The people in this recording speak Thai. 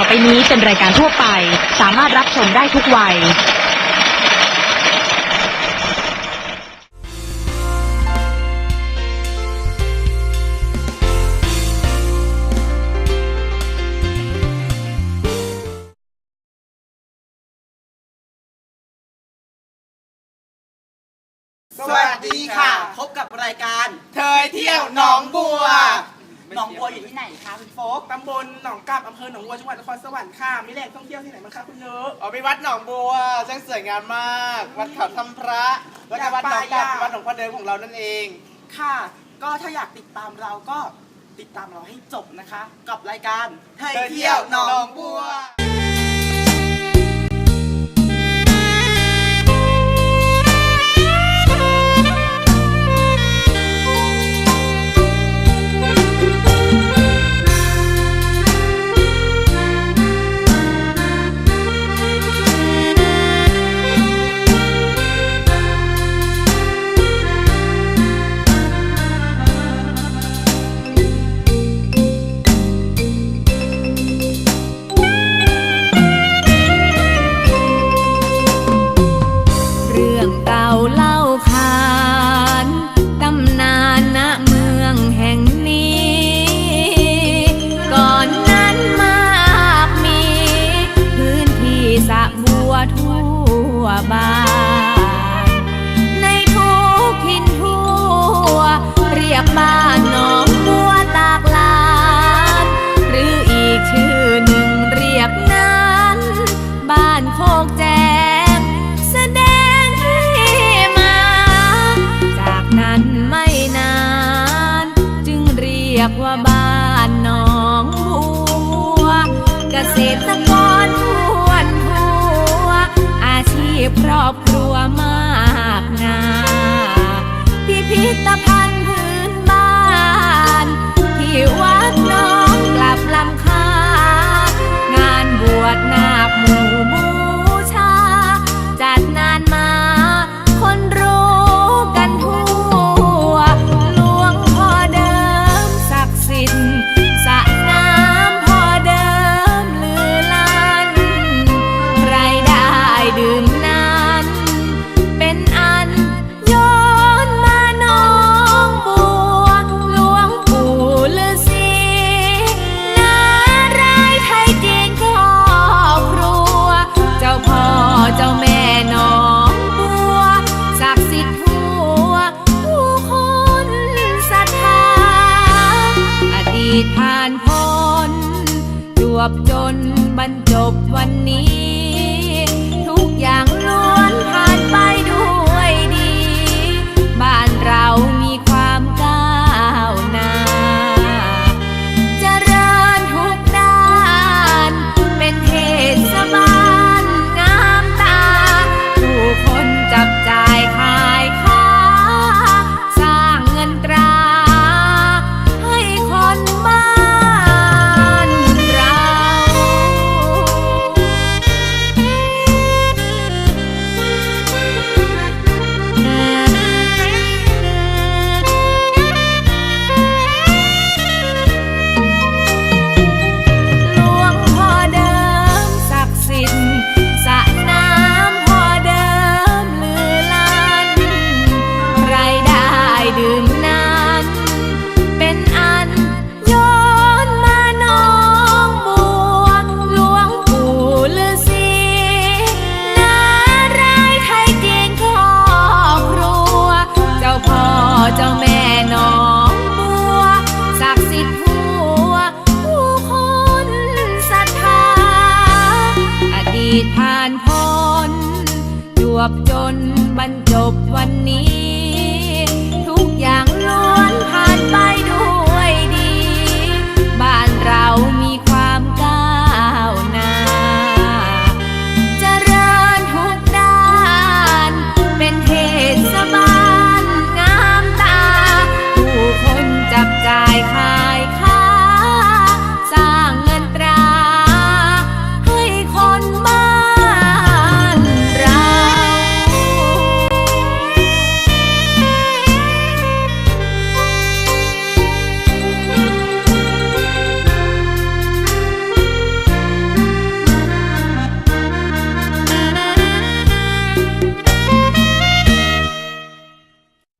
ต่อไปนี้เป็นรายการทั่วไป สามารถรับชมได้ทุกวัย สวัสดีค่ะ พบกับรายการเทยเที่ยวหนองบัว หนองบัวอยู่ที่ไหนคะคุณโฟกตำบลหนองกาบอำเภอหนองบัวจังหวัดนครสวรรค์ค่ะมีแหล่งท่องเที่ยวที่ไหนบ้างคะคุณเยอะอ๋อมีวัดหนองบัวช่างสวยงามมาก วัดเขาทำพระแล้วก็วัดหนองกาบวัดหลวงพ่อเดิมของเรานั่นเอง ค่ะ ก็ถ้าอยากติดตามเราก็ติดตามเราให้จบนะคะ กับรายการเทยเที่ยวหนองบัว บ้าน ในทุกถิ่นทั่ว เรียกบ้านหนองบัวตากลาน หรืออีกชื่อหนึ่งเรียกนั้น บ้านโคกแจมแสดงให้มา จากนั้นไม่นาน จึงเรียกว่าบ้านหนองบัวเกษตร วบจนบรรจบวันนี้ ทุกอย่าง วบจนบรรจบวันนี้ ทุกอย่างล้วนผ่านไป